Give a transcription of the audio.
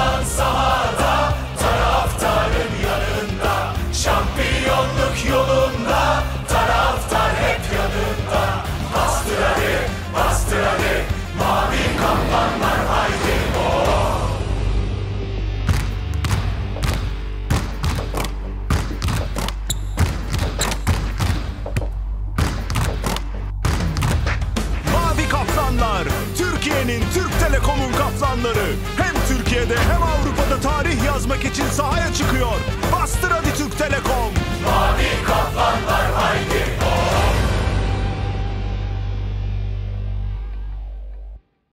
Kahraman sahada, taraftarın yanında Şampiyonluk yolunda, taraftar hep yanında Bastır hadi, bastır hadi, mavi kaplanlar haydi oh! Mavi Kaplanlar, Türkiye'nin Türk Telekom'u kazmak için sahaya çıkıyor.